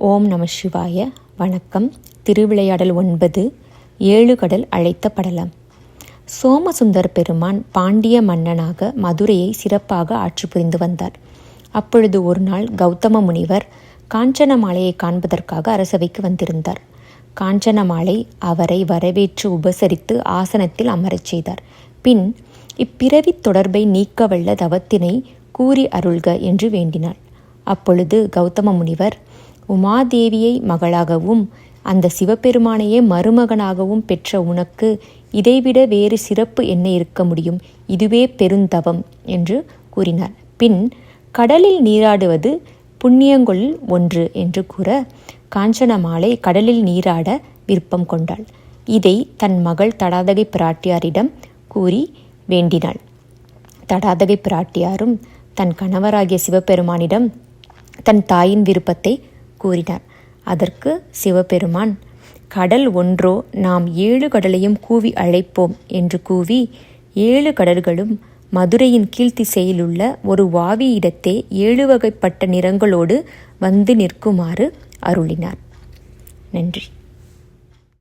ஓம் நம சிவாய. வணக்கம். திருவிளையாடல் ஒன்பது ஏழு கடல் அழைத்த படலம். சோமசுந்தர பெருமான் பாண்டிய மன்னனாக மதுரையை சிறப்பாக ஆட்சி புரிந்து வந்தார். அப்பொழுது ஒரு நாள் கௌதம முனிவர் காஞ்சனமாலையை காண்பதற்காக அரசவைக்கு வந்திருந்தார். காஞ்சனமாலை அவரை வரவேற்று உபசரித்து ஆசனத்தில் அமரச் செய்தார். பின் இப்பிறவி தொடர்பை நீக்கவல்ல தவத்தினை கூறி அருள்க என்று வேண்டினாள். அப்பொழுது கௌதம முனிவர் உமாதேவியை மகளாகவும் அந்த சிவபெருமானையே மருமகனாகவும் பெற்ற உனக்கு இதைவிட வேறு சிறப்பு என்ன இருக்க முடியும்? இதுவே பெருந்தவம் என்று கூறினார். பின் கடலில் நீராடுவது புண்ணியங்கொள் ஒன்று என்று கூற காஞ்சனமாலை கடலில் நீராட விருப்பம் கொண்டாள். இதை தன் மகள் தடாதகை பிராட்டியாரிடம் கூறி வேண்டினாள். தடாதகை பிராட்டியாரும் தன் கணவராகிய சிவபெருமானிடம் தன் தாயின் விருப்பத்தை கூறினார். அதற்கு சிவபெருமான் கடல் ஒன்றோ நாம் ஏழு கடலையும் கூவி அழைப்போம் என்று கூவி ஏழு கடல்களும் மதுரையின் கீழ்த்திசையிலுள்ள ஒரு வாவி இடத்தே ஏழு வகைப்பட்ட நிறங்களோடு வந்து நிற்குமாறு அருளினார். நன்றி.